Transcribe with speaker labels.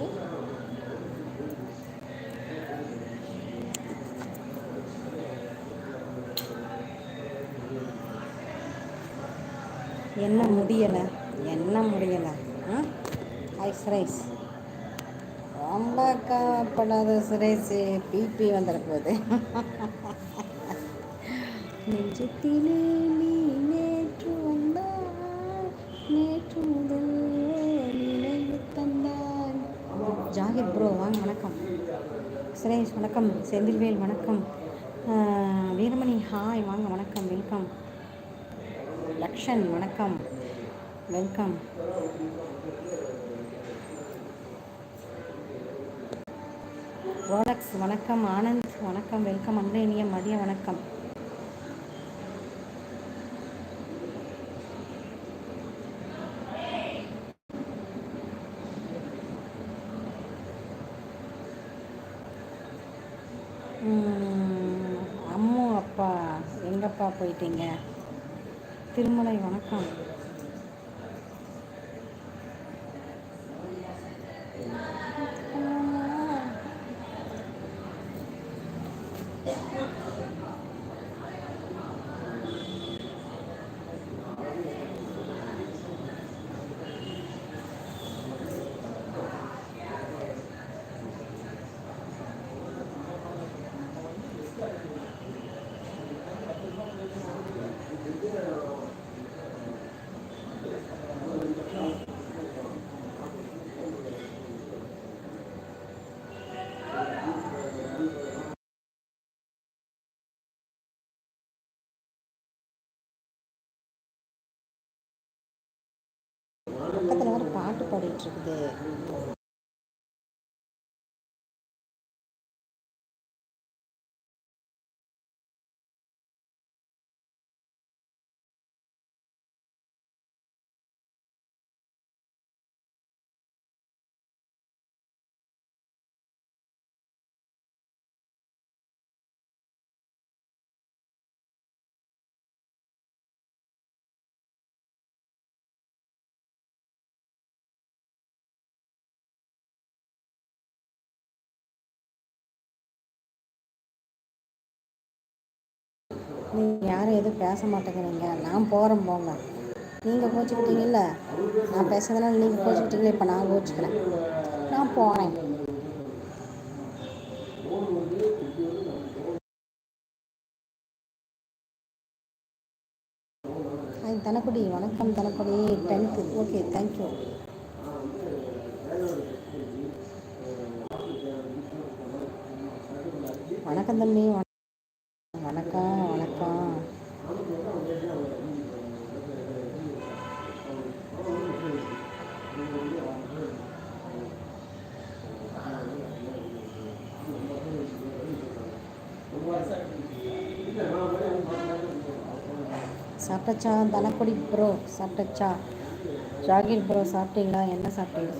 Speaker 1: சுரேஷ் என்ன முடியலை? என்ன முடியலை? Ice rice. ரொம்ப கவலைப்படாத சுரேஷ். பிபி வந்துடப்போகுது நெஞ்சத்திலே நீ நேற்று வந்தாய். நேற்று முதல் ஜாகிர் ப்ரோ வாங்க வணக்கம். சுரேஷ் வணக்கம். செந்தில்வேல் வணக்கம். வீரமணி ஹாய் வாங்க வணக்கம். வெல்கம். லக்ஷன் வணக்கம். வெல்கம். ரோலக்ஸ் வணக்கம். ஆனந்த் வணக்கம். வெல்கம். அன்பு இனிய மதிய வணக்கம். அம்மு அப்பா எங்கப்பா போயிட்டீங்க திருமலை வணக்கம் Thank you. பாட்டு பாடிட்டு இருக்குது நீங்கள் யாரும் எதுவும் பேச மாட்டேங்கிறீங்க. நான் போகிறேன் போங்க. நீங்கள் கோச்சிக்கிட்டீங்கல்ல? நான் பேசுறதுனால நீங்கள் கோச்சிக்கிட்டீங்களே? இப்போ நான் கோச்சிக்கிறேன். நான் போகிறேன் ஹாய் தனக்குடி. வணக்கம் தனக்குடி. டென்த்து ஓகே தேங்க்யூ வணக்கம் தம்பி. வணக்கம் வணக்கம் வணக்கம். சாப்பிட்டச்சா? தனக்குடி ப்ரோ சாப்பிட்டச்சா? ஜாகிர் ப்ரோ சாப்பிட்டீங்களா? என்ன சாப்பிட்டீங்க?